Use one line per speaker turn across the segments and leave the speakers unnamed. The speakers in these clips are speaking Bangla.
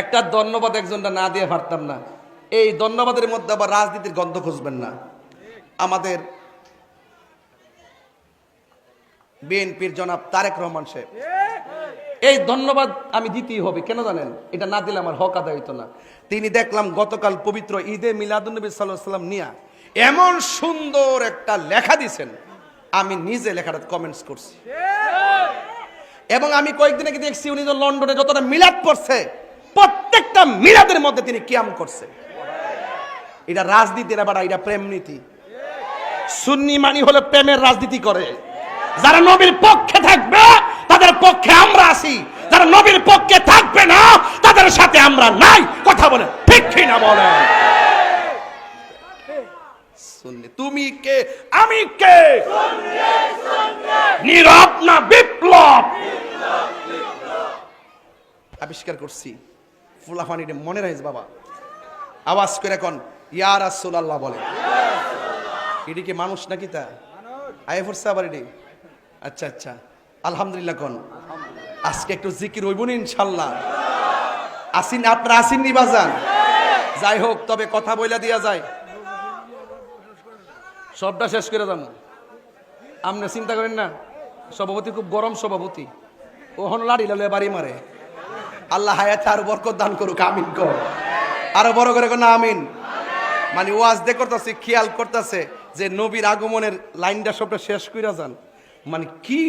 একটা ধন্যবাদ একজনটা না দিয়ে পারতাম না। এই ধন্যবাদের মধ্যে আবার রাজনীতির গন্ধ খুঁজবেন না। আমাদের বিএনপির জনাব তারেক রহমান সাহেব। এই ধন্যবাদ আমি দিতেই হবে কেন জানেন? এটা না দিলে আমার হক আদায় হইতো না। তিনি দেখলাম গতকাল পবিত্র ঈদে মিলাদুন্নবী সাল্লাহ সাল্লাম নিয়া এমন সুন্দর একটা লেখা দিছেন। আমি নিজে লেখাটা কমেন্টস করছি। এবং আমি কয়েকদিন আগে দেখছি উনি যে লন্ডনে যতটা মিলাদ করছে প্রত্যেকটা মিলাদের মধ্যে তিনি কিয়াম করছে। এটা রাজনীতির আবার, এটা প্রেম নীতি। সুন্নি মানি হলে প্রেমের রাজনীতি করে। যারা নবীর পক্ষে থাকবে, তাদের পক্ষে আমরা আছি। যারা নবীর পক্ষে থাকবে না, তাদের সাথে আমরা নাই। কথা বলে ঠিক না বলে সুন্নি, তুমি কে? আমি কে? নীরব না বিপ্লব? আবিষ্কার করছি। ফুলাফানি মনে রাখিস বাবা। আওয়াজ করে এখন ইয়া রাসূলুল্লাহ বলে। এটি কি মানুষ নাকি তা? আয় পড়ছে আবার এটি? আচ্ছা আচ্ছা। আলহামদুলিল্লাহ কন। আজকে একটু জিকির হইব না ইনশাল্লাহ। আসিন আপনারা আসিননি বাজান? যাই হোক তবে কথা বইলা দিয়া যায়। সবটা শেষ করে যাব আপনি চিন্তা করেন না সভাপতি খুব গরম সভাপতি। ওহন লাড়ি লালে বাড়ি মারে। আল্লাহ হায়াতে আরও বরকত দান করুক, আমিন কর। আরও বড় করে না, আমিন। মানে ওয়াজ দে করতেছে, খেয়াল করতেছে যে নবীর আগমনের লাইনটা সবটা শেষ কইরা যান। মানে কি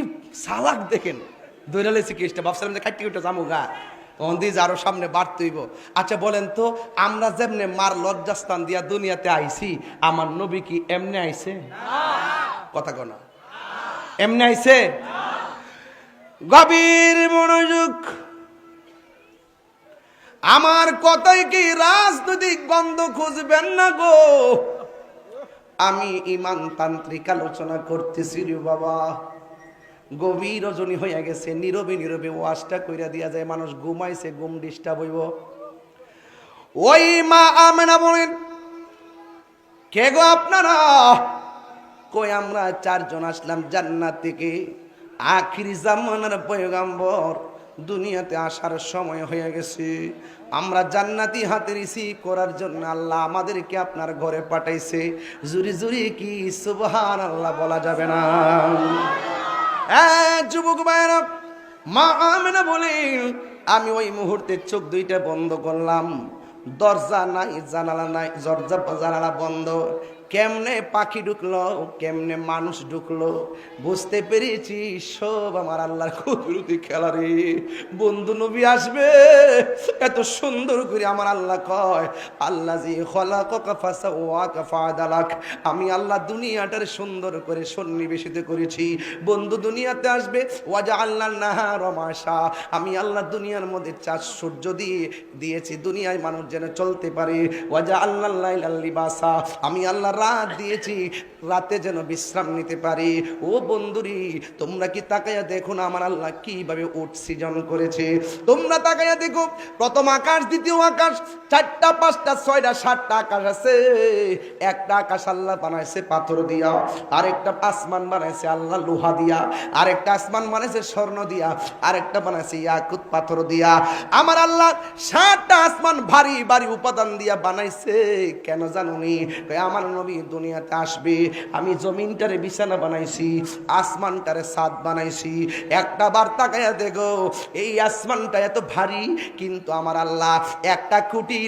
সালাক দেখেন। দৈরালেছি কেসটা ভাবছিলাম যে কাটি উঠে যাব গা। অন্দি আরও সামনে বাড়তেইব। আচ্ছা বলেন তো, আমরা যেমনে মার লজ্জাস্থান দিয়া দুনিয়াতে আইছি, আমার নবী কি এমনি আইছে? কথা কনা এমনি আইছে? গভীর মনোযোগ আমার কথায় কি রাজনৈতিক বন্ধ খুঁজবেন না গো? আমি ইমান তান্ত্রিক আলোচনা করতেছি রে বাবা। গভীর রজনী হইয়া গেছে, নীরবে নীরবে ওয়াশটা কইরা দিয়া যায়, মানুষ ঘুমাইছে, ঘুম ডিস্টার্ব হইব। ওই মা আমেনা বলেন, কে গো আপনারা? কই, আমরা চারজন আসলাম জান্নাত থেকে। আখিরি জামানার পয়গাম্বর। দুনিয়াতে আসার সময় হয়ে গেছে। আমরা জান্নাতি হাতে রিসিভ করার জন্য আল্লাহ আমাদেরকে আপনার ঘরে পাঠাইছে। জুরি জুরি কি? সুবহান আল্লাহ বলা যাবে না। যুবক ভাইরা মা আমেনা বলেন, আমি ওই মুহূর্তে চোখ দুইটা বন্ধ করলাম। দরজা নাই, জানালা নাই, দরজা জানালা বন্ধ। কেমনে পাখি ঢুকলো, কেমনে মানুষ ঢুকলো, বুঝতে পেরেছি সব আমার আল্লাহর কুদরতি খেলা রে বন্ধু নবী আসবে, এত সুন্দর করে আমার আল্লাহ কয় আল্লাহ জি খলাক কাফাসা ওয়াক ফাদালাক আমি আল্লাহ দুনিয়াটার সুন্দর করে সন্নিবেশিত করেছি। বন্ধু দুনিয়াতে আসবে ওয়াজা আল্লাহ নাহা রমাশা আমি আল্লাহ দুনিয়ার মধ্যে চার সূর্য দিয়ে, দিয়েছি, দুনিয়ায় মানুষ যেন চলতে পারে। ওয়াজা আল্লাহ লিবাসা। আমি আল্লাহ রাত দিয়েছি। রাতে যেন বিশ্রাম নিতে পারি। ও বন্ধুরি, তোমরা কি তাকাইয়া দেখো না আমার আল্লাহ কীভাবে উঠ করেছে? তোমরা তাকাইয়া দেখো, প্রথম আকাশ, দ্বিতীয় আকাশ, চারটা, পাঁচটা, ছয়টা, সাতটা আকাশ আছে। একটা আকাশ আল্লাহ বানাইছে পাথর দিয়া, আরেকটা আসমান বানাইছে আল্লাহ লোহা দিয়া, আরেকটা আসমান বানাইছে স্বর্ণ দিয়া, আরেকটা বানাইছে ইয়াকুত পাথর দিয়া। আমার আল্লাহ সাতটা আসমান ভারী ভারী উপাদান দিয়া বানাইছে, কেন জানুনি? আমার নবী দুনিয়াতে আসবে আমি জমিনটারে বিছানা বানাইছি, আসমানটারে সাদ বানাইছি। একটা বার তাকায়া দেখো, এই আসমানটা এত ভারী, কিন্তু আমার আল্লাহ একটা খুঁটি